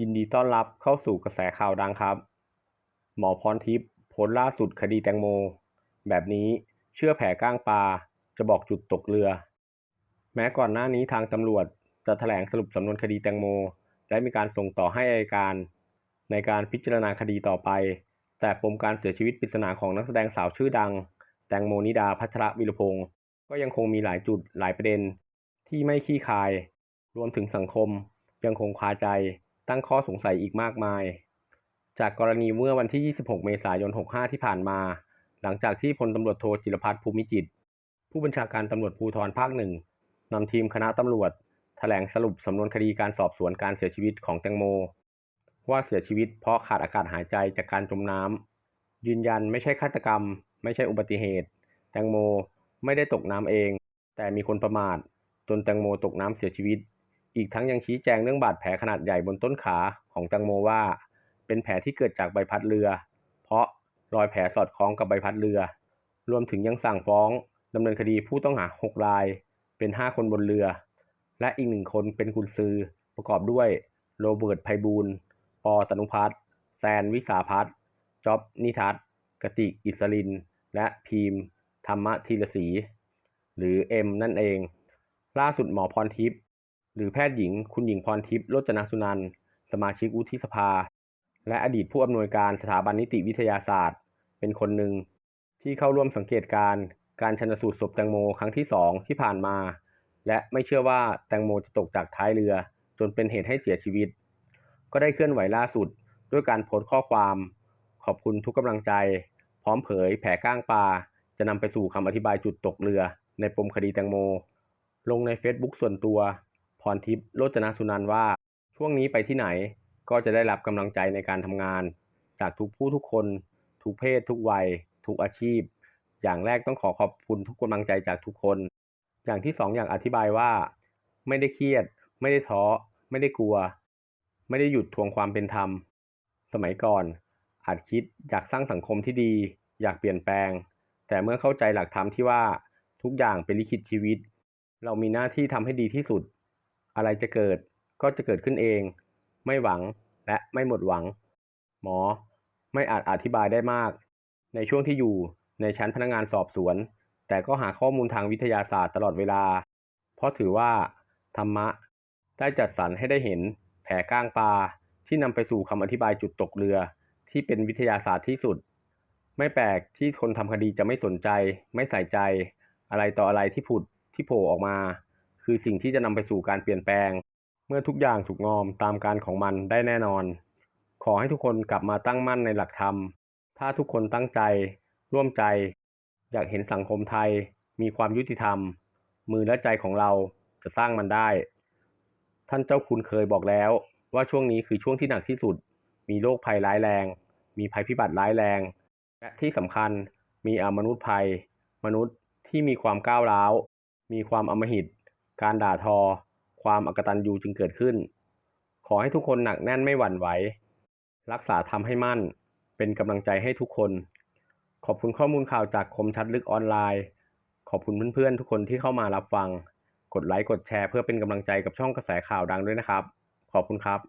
ยินดีต้อนรับเข้าสู่กระแสข่าวดังครับ หมอพรทิพย์โพสล่าสุดคดีแตงโม แบบนี้เชื่อแผลก้างปลาจะบอกจุดตกเรือ แม้ก่อนหน้านี้ทางตำรวจจะแถลงสรุปสำนวนคดีแตงโม และมีการส่งต่อให้อัยการ ในการพิจารณาคดีต่อไป แต่ปมการเสียชีวิตปริศนาของนักแสดงสาวชื่อดัง แตงโมนิดาพัชรวิรพงศ์ก็ยังคงมีหลายจุดหลายประเด็น ที่ไม่ขี้คาย รวมถึงสังคมยังคงคาใจ ตั้งข้อสงสัยอีกมากมาย จากกรณีเมื่อวันที่ 26 เมษายน 65 ที่ผ่านมา หลังจากที่พลตำรวจโทจิรพัฒน์ภูมิจิต ผู้บัญชาการตำรวจภูธรภาคหนึ่งนำทีมคณะตำรวจแถลงสรุปสำนวนคดีการสอบสวนการเสียชีวิตของแตงโม ว่าเสียชีวิตเพราะขาดอากาศหายใจจากการจมน้ำยืนยันไม่ใช่ฆาตกรรม ไม่ใช่อุบัติเหตุ แตงโมไม่ได้ตกน้ำเอง แต่มีคนประมาทจนแตงโมตกน้ำเสียชีวิต อีกทั้งยังชี้แจงเรื่องบาดแผลขนาดใหญ่บนต้นขาของแตงโมว่า เป็นแผลที่เกิดจากใบพัดเรือ เพราะรอยแผลสอดคล้องกับใบพัดเรือ รวมถึงยังสั่งฟ้องดำเนินคดีผู้ต้องหา 6 ราย เป็น 5 คนบนเรือ และอีกหนึ่งคนเป็นกุญซือ ประกอบด้วยโรเบิร์ตไพบูลปอตนุพัฒน์แซนวิสาพัฒน์จ๊อบนิทัศกติกอิสริน และพีมธรรมธีรศรีหรือเอ็มนั่นเอง ล่าสุดหมอพรทิพย์ หรือแพทย์หญิง คุณหญิงพรทิพย์โรจนสุนันท์สมาชิกวุฒิสภา และอดีตผู้อำนวยการสถาบันนิติวิทยาศาสตร์ เป็นคนหนึ่ง ที่เข้าร่วมสังเกตการณ์การชันสูตรศพแตงโมครั้งที่สองที่ผ่านมา และไม่เชื่อว่าแตงโมจะตกจากท้ายเรือ จนเป็นเหตุให้เสียชีวิต ก็ได้เคลื่อนไหวล่าสุด ด้วยการโพสต์ข้อความ ขอบคุณทุกกำลังใจ พร้อมเผย แผลก้างปลาจะนำไปสู่คำอธิบายจุดตกเรือ ในปมคดีแตงโม ลงใน Facebook ส่วนตัว พรทิพย์โรจนสุนันท์ว่า ช่วงนี้ไปที่ไหนก็จะได้รับกำลังใจในการทำงาน จากทุกผู้ทุกคน ทุกเพศ ทุกวัย ทุกอาชีพ อย่างแรกต้องขอขอบคุณทุกกำลังใจจากทุกคน อย่างที่สองอย่างอธิบายว่า ไม่ได้เครียด ไม่ได้ท้อไม่ได้กลัว ไม่ได้หยุดทวงความเป็นธรรม สมัยก่อน อาจคิดอยากสร้างสังคมที่ดี อยากเปลี่ยนแปลง แต่เมื่อเข้าใจหลักธรรมที่ว่าทุกอย่างเป็นลิขิตชีวิต เรามีหน้าที่ทำให้ดีที่สุด อะไรจะเกิดก็จะเกิดขึ้นเอง ไม่หวังและไม่หมดหวัง หมอไม่อาจอธิบายได้มาก ในช่วงที่อยู่ในชั้นพนักงานสอบสวน แต่ก็หาข้อมูลทางวิทยาศาสตร์ตลอดเวลา เพราะถือว่า ธรรมะ ได้จัดสรรให้ได้เห็น แผลก้างปลาที่นำไปสู่คำอธิบายจุดตกเรือ ที่เป็นวิทยาศาสตร์ที่สุด ไม่แปลกที่คนทำคดีจะไม่สนใจ ไม่ใส่ใจ อะไรต่ออะไรที่ผุดที่โผล่ออกมา คือสิ่งที่จะนำไปสู่การเปลี่ยนแปลง เมื่อทุกอย่างสุกงอมตามการของมันได้แน่นอน ขอให้ทุกคนกลับมาตั้งมั่นในหลักธรรม ถ้าทุกคนตั้งใจ ร่วมใจ อยากเห็นสังคมไทย มีความยุติธรรม มือและใจของเราจะสร้างมันได้ ท่านเจ้าคุณเคยบอกแล้ว ว่าช่วงนี้คือช่วงที่หนักที่สุด มีโรคภัยร้ายแรง มีภัยพิบัติร้ายแรง และที่สำคัญมีอมนุษย์ภัย มนุษย์ที่มีความก้าวร้าว มีความอำมหิต การด่าทอ ความอกตัญญูจึงเกิดขึ้น ขอให้ทุกคนหนักแน่นไม่หวั่นไหว รักษาทำให้มั่น เป็นกำลังใจให้ทุกคน ขอบคุณข้อมูลข่าวจากคมชัดลึกออนไลน์ ขอบคุณเพื่อนๆ ทุกคนที่เข้ามารับฟัง กดไลค์ กดแชร์เพื่อเป็นกำลังใจกับช่องกระแสข่าวดังด้วยนะครับ ขอบคุณครับ